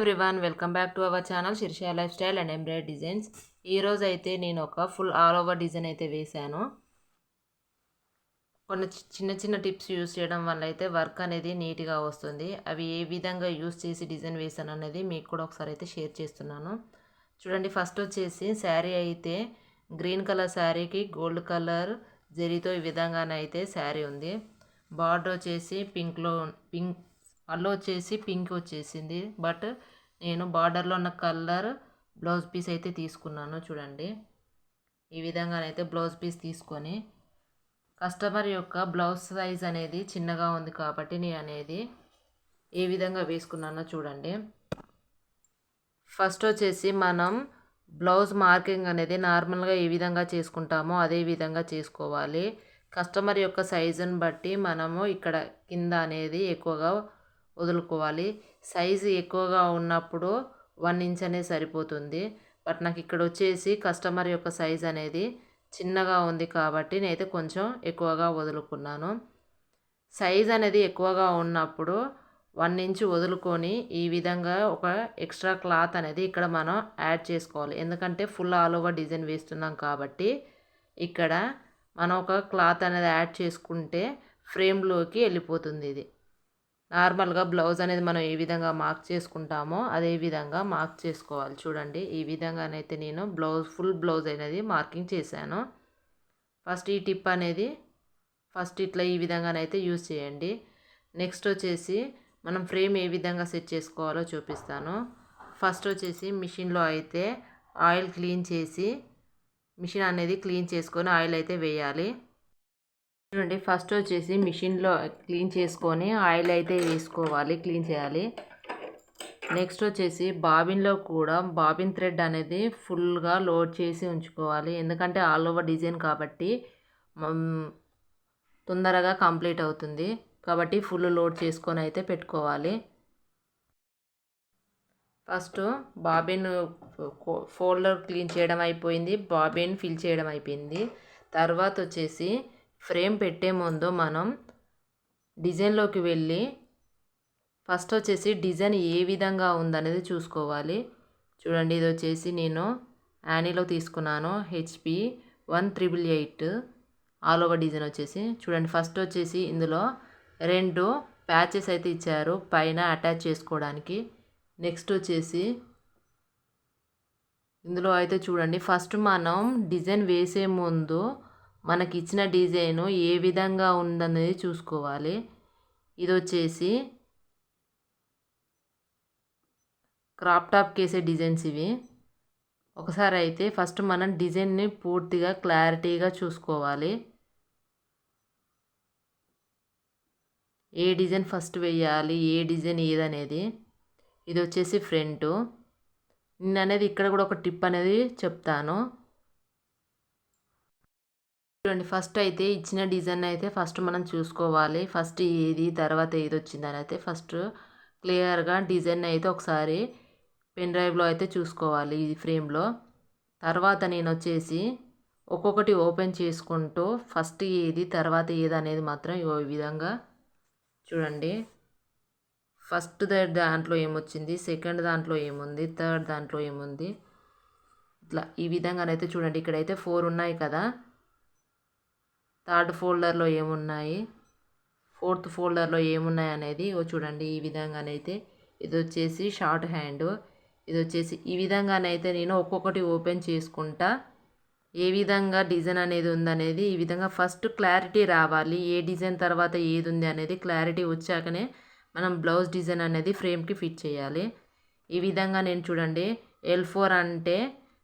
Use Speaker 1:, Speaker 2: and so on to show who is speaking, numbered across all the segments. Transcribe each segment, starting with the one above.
Speaker 1: Everyone welcome back to our channel Shirsha lifestyle and embroidery designs ఈరోజు అయితే నేను ఒక ఫుల్ ఆల్ ఓవర్ డిజైన్ అయితే వేశాను. కొన్ని చిన్న చిన్న టిప్స్ యూస్ చేయడం వల్ల అయితే వర్క్ అనేది నీట్గా వస్తుంది. అవి ఏ విధంగా యూస్ చేసి డిజైన్ వేసాను అనేది మీకు కూడా ఒకసారి అయితే షేర్ చేస్తున్నాను. చూడండి ఫస్ట్ వచ్చేసి శారీ అయితే గ్రీన్ కలర్ శారీకి గోల్డ్ కలర్ జరీతో ఈ విధంగానైతే శారీ ఉంది. బార్డర్ వచ్చేసి పింక్లో పింక్ పళ్ళు వచ్చేసి పింక్ వచ్చేసింది. బట్ నేను బార్డర్లో ఉన్న కలర్ బ్లౌజ్ పీస్ అయితే తీసుకున్నాను చూడండి. ఈ విధంగానైతే బ్లౌజ్ పీస్ తీసుకొని కస్టమర్ యొక్క బ్లౌజ్ సైజ్ అనేది చిన్నగా ఉంది కాబట్టి నేను అనేది ఏ విధంగా వేసుకున్నానో చూడండి. ఫస్ట్ వచ్చేసి మనం బ్లౌజ్ మార్కింగ్ అనేది నార్మల్గా ఏ విధంగా చేసుకుంటామో అదే విధంగా చేసుకోవాలి. కస్టమర్ యొక్క సైజుని బట్టి మనము ఇక్కడ కింద అనేది ఎక్కువగా వదులుకోవాలి. సైజు ఎక్కువగా ఉన్నప్పుడు వన్ ఇంచ్ అనేది సరిపోతుంది. బట్ నాకు ఇక్కడ వచ్చేసి కస్టమర్ యొక్క సైజ్ అనేది చిన్నగా ఉంది కాబట్టి నేనైతే కొంచెం ఎక్కువగా వదులుకున్నాను. సైజ్ అనేది ఎక్కువగా ఉన్నప్పుడు వన్ ఇంచ్ వదులుకొని ఈ విధంగా ఒక ఎక్స్ట్రా క్లాత్ అనేది ఇక్కడ మనం యాడ్ చేసుకోవాలి. ఎందుకంటే ఫుల్ ఆల్ ఓవర్ డిజైన్ వేస్తున్నాం కాబట్టి ఇక్కడ మనం ఒక క్లాత్ అనేది యాడ్ చేసుకుంటే ఫ్రేమ్లోకి వెళ్ళిపోతుంది ఇది. నార్మల్గా బ్లౌజ్ అనేది మనం ఏ విధంగా మార్క్ చేసుకుంటామో అదే విధంగా మార్క్ చేసుకోవాలి. చూడండి ఈ విధంగానైతే నేను బ్లౌజ్ ఫుల్ బ్లౌజ్ అనేది మార్కింగ్ చేశాను. ఫస్ట్ ఈ టిప్ అనేది ఫస్ట్ ఇట్లా ఈ విధంగానైతే యూజ్ చేయండి. నెక్స్ట్ వచ్చేసి మనం ఫ్రేమ్ ఏ విధంగా సెట్ చేసుకోవాలో చూపిస్తాను. ఫస్ట్ వచ్చేసి మిషన్లో అయితే ఆయిల్ క్లీన్ చేసి మిషన్ అనేది క్లీన్ చేసుకొని ఆయిల్ అయితే వేయాలి. చూడండి ఫస్ట్ వచ్చేసి మిషన్లో క్లీన్ చేసుకొని ఆయిల్ అయితే వేసుకోవాలి క్లీన్ చేయాలి. నెక్స్ట్ వచ్చేసి బాబిన్లో కూడా బాబిన్ థ్రెడ్ అనేది ఫుల్గా లోడ్ చేసి ఉంచుకోవాలి. ఎందుకంటే ఆల్ ఓవర్ డిజైన్ కాబట్టి తొందరగా కంప్లీట్ అవుతుంది. కాబట్టి ఫుల్ లోడ్ చేసుకొని అయితే పెట్టుకోవాలి. ఫస్ట్ బాబిన్ ఫోల్డర్ క్లీన్ చేయడం అయిపోయింది బాబిన్ ఫిల్ చేయడం అయిపోయింది. తర్వాత వచ్చేసి ఫ్రేమ్ పెట్టే ముందు మనం డిజైన్లోకి వెళ్ళి ఫస్ట్ వచ్చేసి డిజైన్ ఏ విధంగా ఉందనేది చూసుకోవాలి. చూడండి ఇది వచ్చేసి నేను యానీలో తీసుకున్నాను. HP one triple eight all over design వచ్చేసి. చూడండి ఫస్ట్ వచ్చేసి ఇందులో రెండు ప్యాచెస్ అయితే ఇచ్చారు పైన అటాచ్ చేసుకోవడానికి. నెక్స్ట్ వచ్చేసి ఇందులో అయితే చూడండి ఫస్ట్ మనం డిజైన్ వేసే ముందు మనకి ఇచ్చిన డిజైన్ ఏ విధంగా ఉందనేది చూసుకోవాలి. ఇది వచ్చేసి క్రాప్ టాప్కి వేసే డిజైన్స్ ఇవి. ఒకసారి అయితే ఫస్ట్ మనం డిజైన్ని పూర్తిగా క్లారిటీగా చూసుకోవాలి. ఏ డిజైన్ ఫస్ట్ వేయాలి ఏ డిజైన్ ఏదనేది. ఇది వచ్చేసి ఫ్రంట్. నేను అనేది ఇక్కడ కూడా ఒక టిప్ అనేది చెప్తాను. చూడండి ఫస్ట్ అయితే ఇచ్చిన డిజైన్ అయితే ఫస్ట్ మనం చూసుకోవాలి. ఫస్ట్ ఏది తర్వాత ఏది వచ్చిందని అయితే ఫస్ట్ క్లియర్గా డిజైన్ అయితే ఒకసారి పెన్ డ్రైవ్లో అయితే చూసుకోవాలి ఈ ఫ్రేమ్లో. తర్వాత నేను వచ్చేసి ఒక్కొక్కటి ఓపెన్ చేసుకుంటూ ఫస్ట్ ఏది తర్వాత ఏది అనేది మాత్రం ఈ విధంగా చూడండి. ఫస్ట్ దాంట్లో ఏమొచ్చింది సెకండ్ దాంట్లో ఏముంది థర్డ్ దాంట్లో ఏముంది? ఇట్లా ఈ విధంగానైతే చూడండి ఇక్కడైతే ఫోర్ ఉన్నాయి కదా. థర్డ్ ఫోల్డర్లో ఏమున్నాయి? ఫోర్త్ ఫోల్డర్లో ఏమున్నాయి అనేది ఓ చూడండి ఈ విధంగానైతే ఇది వచ్చేసి షార్ట్ హ్యాండ్. ఇది వచ్చేసి ఈ విధంగానైతే నేను ఒక్కొక్కటి ఓపెన్ చేసుకుంటా. ఏ విధంగా డిజైన్ అనేది ఉందనేది ఈ విధంగా ఫస్ట్ క్లారిటీ రావాలి. ఏ డిజైన్ తర్వాత ఏది ఉంది అనేది క్లారిటీ వచ్చాకనే మనం బ్లౌజ్ డిజైన్ అనేది ఫ్రేమ్కి ఫిట్ చేయాలి. ఈ విధంగా నేను చూడండి ఎల్ ఫోర్ అంటే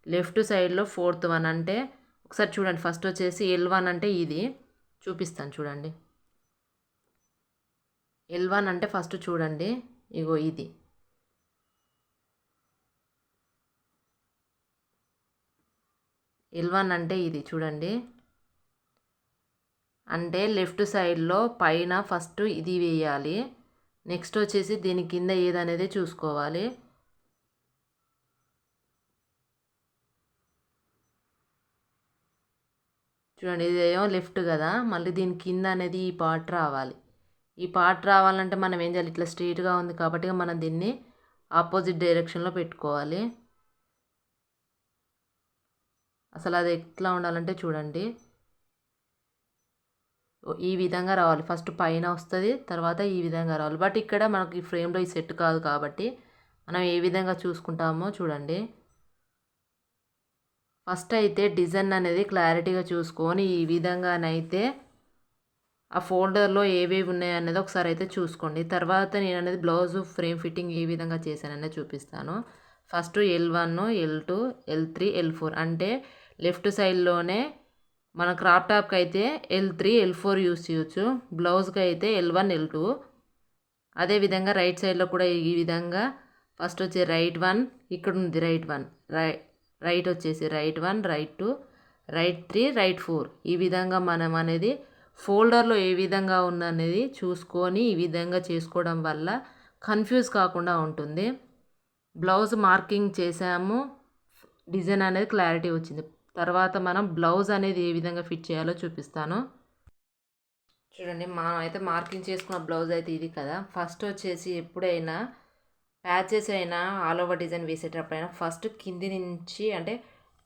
Speaker 1: లెఫ్ట్ సైడ్లో ఫోర్త్ వన్ అంటే ఒకసారి చూడండి. ఫస్ట్ వచ్చేసి ఎల్ వన్ అంటే ఇది. చూపిస్తాను చూడండి. ఎల్ వన్ అంటే ఫస్ట్ చూడండి. ఇగో ఇది. ఎల్ వన్ అంటే ఇది చూడండి. అంటే లెఫ్ట్ సైడ్లో పైన ఫస్ట్ ఇది వేయాలి. నెక్స్ట్ వచ్చేసి దీని కింద ఏదనేది చూసుకోవాలి. చూడండి ఇదేమో లెఫ్ట్ కదా. మళ్ళీ దీని కింద అనేది ఈ పార్ట్ రావాలి. ఈ పార్ట్ రావాలంటే మనం ఏం చేయాలి? ఇట్లా స్ట్రైట్గా ఉంది కాబట్టి మనం దీన్ని ఆపోజిట్ డైరెక్షన్లో పెట్టుకోవాలి. అసలు అది ఎట్లా ఉండాలంటే చూడండి. ఈ విధంగా రావాలి. ఫస్ట్ పైన వస్తుంది తర్వాత ఈ విధంగా రావాలి. బట్ ఇక్కడ మనకి ఈ ఫ్రేమ్లో ఈ సెట్ కాదు కాబట్టి మనం ఏ విధంగా చూసుకుంటామో చూడండి. ఫస్ట్ అయితే డిజైన్ అనేది క్లారిటీగా చూసుకొని ఈ విధంగానైతే ఆ ఫోల్డర్లో ఏవేవి ఉన్నాయి అనేది ఒకసారి అయితే చూసుకోండి. తర్వాత నేను అనేది బ్లౌజ్ ఫ్రేమ్ ఫిట్టింగ్ ఏ విధంగా చేశాననేది చూపిస్తాను. First L one L two L three L four అంటే లెఫ్ట్ సైడ్లోనే మన క్రాప్ టాప్కి అయితే L three L four use చేయొచ్చు. బ్లౌజ్కి అయితే ఎల్ వన్ ఎల్ టూ. అదేవిధంగా రైట్ సైడ్లో కూడా ఈ విధంగా ఫస్ట్ వచ్చే రైట్ వన్ ఇక్కడ ఉంది రైట్ వన్. రై రైట్ వచ్చేసి right one right two right three right four. ఈ విధంగా మనం అనేది ఫోల్డర్లో ఏ విధంగా ఉందనేది చూసుకొని ఈ విధంగా చేసుకోవడం వల్ల కన్ఫ్యూజ్ కాకుండా ఉంటుంది. బ్లౌజ్ మార్కింగ్ చేసాము. డిజైన్ అనేది క్లారిటీ వచ్చింది. తర్వాత మనం బ్లౌజ్ అనేది ఏ విధంగా ఫిట్ చేయాలో చూపిస్తాను. చూడండి మనం అయితే మార్కింగ్ చేసుకున్న బ్లౌజ్ అయితే ఇది కదా. ఫస్ట్ వచ్చేసి ఎప్పుడైనా ప్యాచెస్ అయినా ఆల్ ఓవర్ డిజైన్ వేసేటప్పుడైనా ఫస్ట్ కింది నుంచి అంటే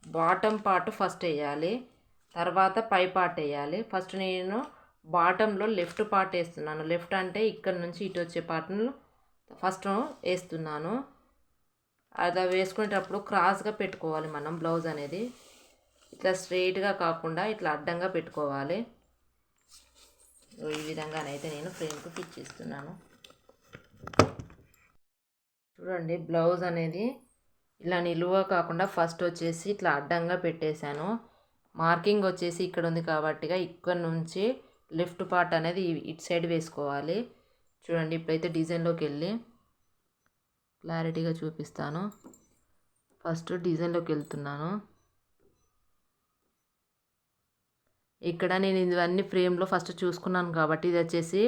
Speaker 1: బాటమ్ పార్ట్ ఫస్ట్ వేయాలి. తర్వాత పై పార్ట్ వేయాలి. ఫస్ట్ నేను బాటంలో లెఫ్ట్ పార్ట్ వేస్తున్నాను. లెఫ్ట్ అంటే ఇక్కడ నుంచి ఇటు వచ్చే పార్ట్ను ఫస్ట్ వేస్తున్నాను. అది వేసుకునేటప్పుడు క్రాస్గా పెట్టుకోవాలి మనం బ్లౌజ్ అనేది. ఇట్లా స్ట్రైట్గా కాకుండా ఇట్లా అడ్డంగా పెట్టుకోవాలి. ఈ విధంగానైతే నేను ఫ్రేమ్కి ఫిట్ చేస్తున్నాను. చూడండి బ్లౌజ్ అనేది ఇలా నిలువ కాకుండా ఫస్ట్ వచ్చేసి ఇట్లా అడ్డంగా పెట్టేశాను. మార్కింగ్ వచ్చేసి ఇక్కడ ఉంది కాబట్టిగా ఇక్కడ నుంచి లెఫ్ట్ పార్ట్ అనేది ఇటు సైడ్ వేసుకోవాలి. చూడండి ఇప్పుడైతే డిజైన్లోకి వెళ్ళి క్లారిటీగా చూపిస్తాను. ఫస్ట్ డిజైన్లోకి వెళ్తున్నాను. ఇక్కడ నేను ఇవన్నీ ఫ్రేమ్లో ఫస్ట్ చూసుకున్నాను కాబట్టి ఇది వచ్చేసి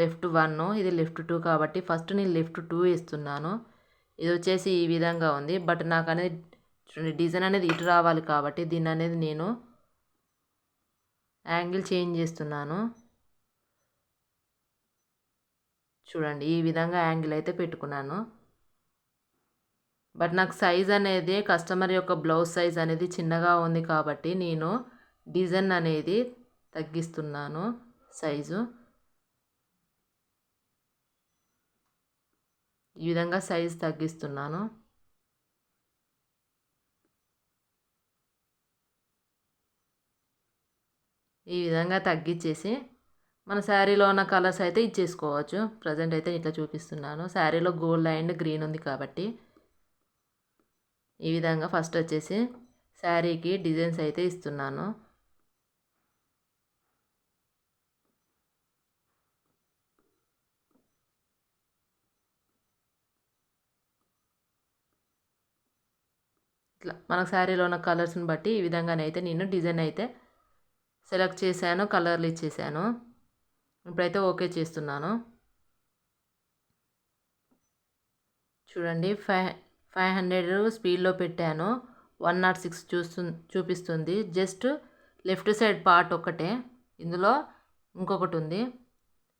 Speaker 1: లెఫ్ట్ వన్ ఇది లెఫ్ట్ టూ కాబట్టి ఫస్ట్ నేను లెఫ్ట్ టూ ఇస్తున్నాను. ఇది వచ్చేసి ఈ విధంగా ఉంది. బట్ నాకు అనేది చూడండి డిజైన్ అనేది ఇటు రావాలి కాబట్టి దీన్ని అనేది నేను యాంగిల్ చేంజ్ చేస్తున్నాను. చూడండి ఈ విధంగా యాంగిల్ అయితే పెట్టుకున్నాను. బట్ నాకు సైజ్ అనేది కస్టమర్ యొక్క బ్లౌజ్ సైజ్ అనేది చిన్నగా ఉంది కాబట్టి నేను డిజైన్ అనేది తగ్గిస్తున్నాను సైజు. ఈ విధంగా సైజ్ తగ్గిస్తున్నాను. ఈ విధంగా తగ్గించేసి మన శారీలో ఉన్న కలర్స్ అయితే ఇచ్చేసుకోవచ్చు. ప్రజెంట్ అయితే ఇట్లా చూపిస్తున్నాను. శారీలో గోల్డ్ అండ్ గ్రీన్ ఉంది కాబట్టి. ఈ విధంగా ఫస్ట్ వచ్చేసి శారీకి డిజైన్స్ అయితే ఇస్తున్నాను. ఇట్లా మనకు శారీలో ఉన్న కలర్స్ని బట్టి ఈ విధంగానైతే నేను డిజైన్ అయితే సెలెక్ట్ చేశాను కలర్లు ఇచ్చేసాను. ఇప్పుడైతే ఓకే చేస్తున్నాను. చూడండి ఫైవ్ ఫైవ్ హండ్రెడ్ స్పీడ్లో పెట్టాను. వన్ నాట్ సిక్స్ చూస్తు చూపిస్తుంది. జస్ట్ లెఫ్ట్ సైడ్ పార్ట్ ఒక్కటే. ఇందులో ఇంకొకటి ఉంది.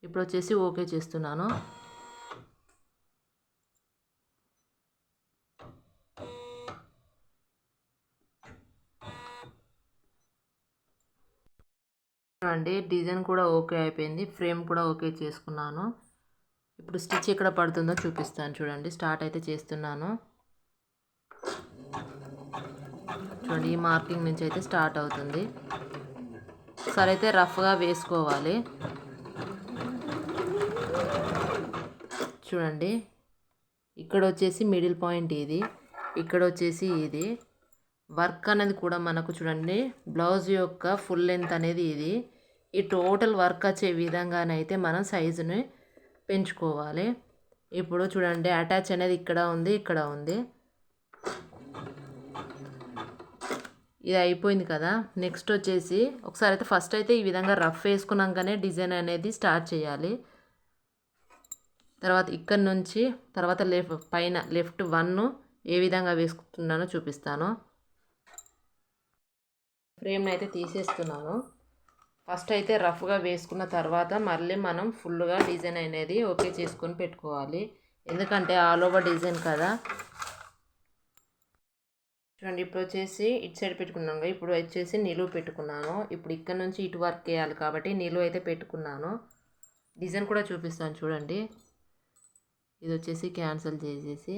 Speaker 1: ఇప్పుడు వచ్చేసి ఓకే చేస్తున్నాను. చూడండి డిజైన్ కూడా ఓకే అయిపోయింది. ఫ్రేమ్ కూడా ఓకే చేసుకున్నాను. ఇప్పుడు స్టిచ్ ఎక్కడ పడుతుందో చూపిస్తాను చూడండి. స్టార్ట్ అయితే చేస్తున్నాను. చూడండి ఈ మార్కింగ్ నుంచి అయితే స్టార్ట్ అవుతుంది. సరే అయితే రఫ్గా వేసుకోవాలి. చూడండి ఇక్కడ వచ్చేసి మిడిల్ పాయింట్ ఇది ఇక్కడ వచ్చేసి ఇది. వర్క్ అనేది కూడా మనకు చూడండి బ్లౌజ్ యొక్క ఫుల్ లెంత్ అనేది ఇది. ఈ టోటల్ వర్క్ వచ్చే విధంగానైతే మనం సైజుని పెంచుకోవాలి. ఇప్పుడు చూడండి అటాచ్ అనేది ఇక్కడ ఉంది ఇక్కడ ఉంది. ఇది అయిపోయింది కదా. నెక్స్ట్ వచ్చేసి ఒకసారి అయితే ఫస్ట్ అయితే ఈ విధంగా రఫ్ వేసుకున్నాకనే డిజైన్ అనేది స్టార్ట్ చేయాలి. తర్వాత ఇక్కడ నుంచి తర్వాత లెఫ్ట్ పైన లెఫ్ట్ వన్ ఏ విధంగా వేసుకుంటున్నానో చూపిస్తాను. ఫ్రేమ్ని అయితే తీసేస్తున్నాను. ఫస్ట్ అయితే రఫ్గా వేసుకున్న తర్వాత మళ్ళీ మనం ఫుల్గా డిజైన్ అనేది ఓకే చేసుకొని పెట్టుకోవాలి. ఎందుకంటే ఆల్ ఓవర్ డిజైన్ కదా. చూడండి ఇప్పుడు వచ్చేసి ఇటు సైడ్ పెట్టుకున్నాను కదా, ఇప్పుడు వచ్చేసి నిలువు పెట్టుకున్నాను. ఇప్పుడు ఇక్కడ నుంచి ఇటు వర్క్ వేయాలి కాబట్టి నిలువు అయితే పెట్టుకున్నాను. డిజైన్ కూడా చూపిస్తాను చూడండి. ఇది వచ్చేసి క్యాన్సిల్ చేసేసి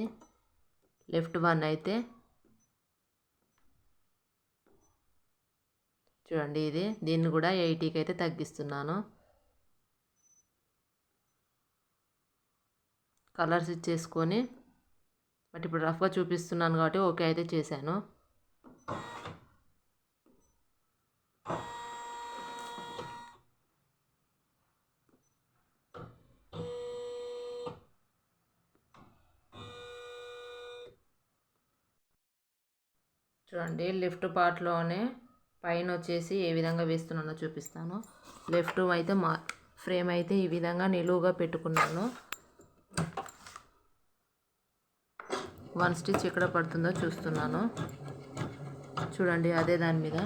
Speaker 1: లెఫ్ట్ వన్ అయితే చూడండి ఇది దీన్ని కూడా ఎయిటీకి అయితే తగ్గిస్తున్నాను. కలర్స్ ఇచ్చేసుకొని బట్ ఇప్పుడు రఫ్గా చూపిస్తున్నాను కాబట్టి ఓకే అయితే చేశాను. చూడండి లిఫ్ట్ పార్ట్లోనే పైన వచ్చేసి ఏ విధంగా వేస్తున్నానో చూపిస్తాను. లెఫ్ట్ అయితే మా ఫ్రేమ్ అయితే ఈ విధంగా నిలువుగా పెట్టుకున్నాను. వన్ స్టిచ్ ఎక్కడ పడుతుందో చూస్తున్నాను. చూడండి అదే దాని మీద.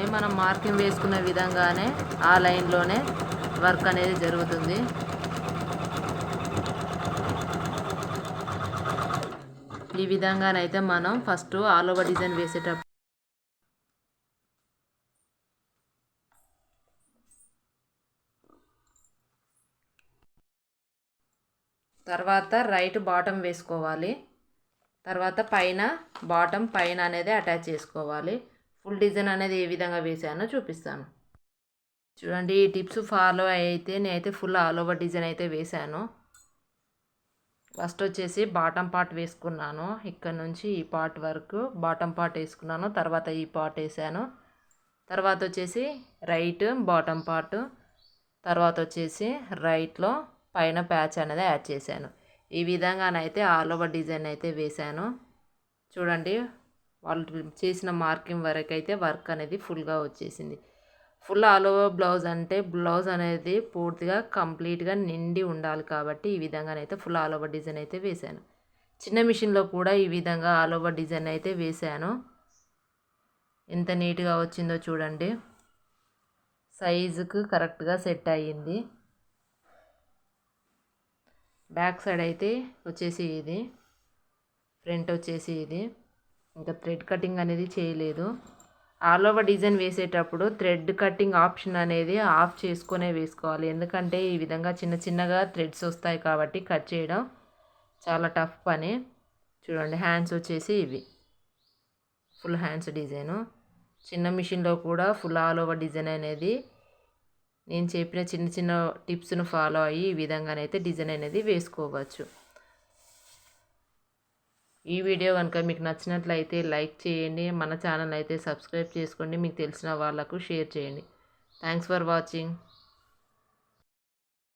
Speaker 1: చూడండి మనం మార్కింగ్ వేసుకున్న విధంగానే ఆ లైన్లోనే వర్క్ అనేది జరుగుతుంది. ఈ విధంగానైతే మనం ఫస్ట్ ఆల్ ఓవర్ డిజైన్ వేసేటప్పుడు తర్వాత రైట్ బాటమ్ వేసుకోవాలి. తర్వాత పైన బాటమ్ పైన అనేది అటాచ్ చేసుకోవాలి. ఫుల్ డిజైన్ అనేది ఏ విధంగా వేసానో చూపిస్తాను. చూడండి ఈ టిప్స్ ఫాలో అయితే నేనైతే ఫుల్ ఆల్ ఓవర్ డిజైన్ అయితే వేశాను ఫస్ట్ వచ్చేసి బాటమ్ పార్ట్ వేసుకున్నాను. ఇక్కడ నుంచి ఈ పార్ట్ వరకు బాటమ్ పార్ట్ వేసుకున్నాను. తర్వాత ఈ పార్ట్ వేసాను. తర్వాత వచ్చేసి రైట్ బాటమ్ పార్ట్ తర్వాత వచ్చేసి రైట్లో పైన ప్యాచ్ అనేది యాడ్ చేశాను. ఈ విధంగానైతే ఆల్ ఓవర్ డిజైన్ అయితే వేశాను చూడండి వాళ్ళు చేసిన మార్కింగ్ వరకు అయితే వర్క్ అనేది ఫుల్గా వచ్చేసింది. ఫుల్ ఆల్ ఓవర్ బ్లౌజ్ అంటే బ్లౌజ్ అనేది పూర్తిగా కంప్లీట్గా నిండి ఉండాలి కాబట్టి ఈ విధంగానైతే ఫుల్ ఆల్ ఓవర్ డిజైన్ అయితే వేశాను చిన్న మిషన్లో కూడా ఈ విధంగా ఆల్ ఓవర్ డిజైన్ అయితే వేశాను ఎంత నీట్గా వచ్చిందో చూడండి. సైజుకు కరెక్ట్గా సెట్ అయ్యింది. బ్యాక్ సైడ్ అయితే వచ్చేసి ఇది ఫ్రంట్ వచ్చేసి ఇది. ఇంకా థ్రెడ్ కటింగ్ అనేది చేయలేదు. ఆల్ ఓవర్ డిజైన్ వేసేటప్పుడు థ్రెడ్ కటింగ్ ఆప్షన్ అనేది ఆఫ్ చేసుకునే వేసుకోవాలి. ఎందుకంటే ఈ విధంగా చిన్న చిన్నగా థ్రెడ్స్ వస్తాయి కాబట్టి కట్ చేయడం చాలా టఫ్ పని. చూడండి హ్యాండ్స్ వచ్చేసి ఇవి. Full hands design. చిన్న మిషన్లో కూడా ఫుల్ ఆల్ ఓవర్ డిజైన్ అనేది నేను చెప్పిన చిన్న చిన్న టిప్స్ను ఫాలో అయ్యి ఈ విధంగానైతే డిజైన్ అనేది వేసుకోవచ్చు. ఈ వీడియో కనుక మీకు నచ్చినట్లయితే లైక్ చేయండి మన ఛానల్ అయితే సబ్స్క్రైబ్ చేసుకోండి మీకు తెలిసిన వాళ్ళకు షేర్ చేయండి. Thanks for watching